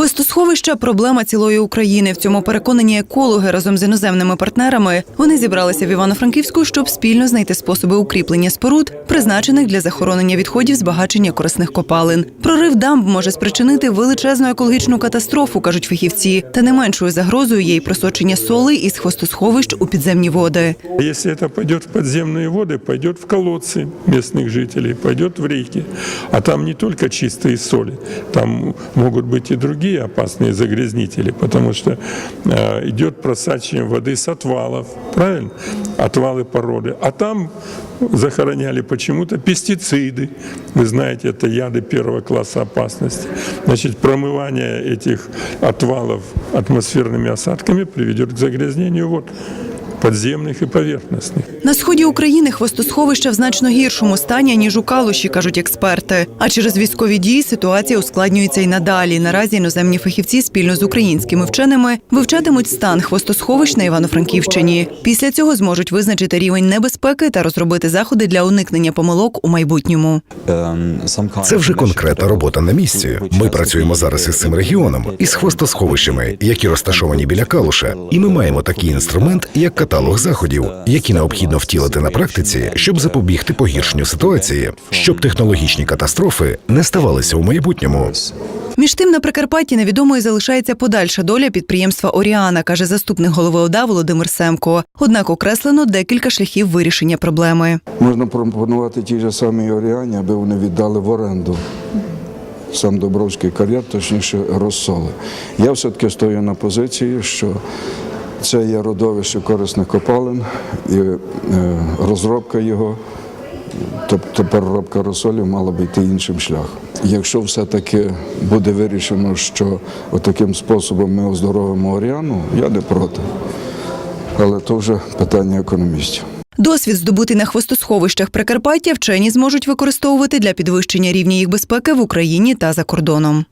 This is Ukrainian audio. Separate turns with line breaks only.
Хвостосховища проблема цілої України. В цьому переконані екологи разом з іноземними партнерами. Вони зібралися в Івано-Франківську, щоб спільно знайти способи укріплення споруд, призначених для захоронення відходів збагачення корисних копалин. Прорив дамб може спричинити величезну екологічну катастрофу, кажуть фахівці. Та не меншою загрозою є й просочення соли із хвостосховищ у підземні води.
Если это пойдет в подземные воды, пойдет в колодцы местных жителей, пойдет в реки. А там не только чистые соли, там могут быть и Другие опасные загрязнители, потому что э, идет просачивание воды с отвалов, правильно? Отвалы породы. А там захороняли почему-то пестициды. Вы знаете, это яды первого класса опасности. Значит, промывание этих отвалов атмосферными осадками приведет к загрязнению вод подземных и поверхностных.
На сході України хвостосховища в значно гіршому стані ніж у Калуші, кажуть експерти. А через військові дії ситуація ускладнюється й надалі. Наразі іноземні фахівці спільно з українськими вченими вивчатимуть стан хвостосховищ на Івано-Франківщині. Після цього зможуть визначити рівень небезпеки та розробити заходи для уникнення помилок у майбутньому.
Це вже конкретна робота на місці. Ми працюємо зараз із цим регіоном, із хвостосховищами, які розташовані біля Калуша, і ми маємо такий інструмент, як каталог заходів, які необхідно втілити на практиці, щоб запобігти погіршенню ситуації, щоб технологічні катастрофи не ставалися у майбутньому.
Між тим на Прикарпатті невідомою залишається подальша доля підприємства Оріана, каже заступник голови ОДА Володимир Семко. Однак окреслено декілька шляхів вирішення проблеми.
Можна пропонувати ті ж самі Оріані, аби вони віддали в оренду сам Добровський кар'єр, точніше розсоли. Я все-таки стою на позиції, що це є родовище корисних копалин і е, розробка його, тобто переробка розсолів мала би йти іншим шляхом. Якщо все-таки буде вирішено, що таким способом ми оздоровимо Оріану, я не проти. Але то вже питання економістів.
Досвід, здобутий на хвостосховищах Прикарпаття, вчені зможуть використовувати для підвищення рівня їх безпеки в Україні та за кордоном.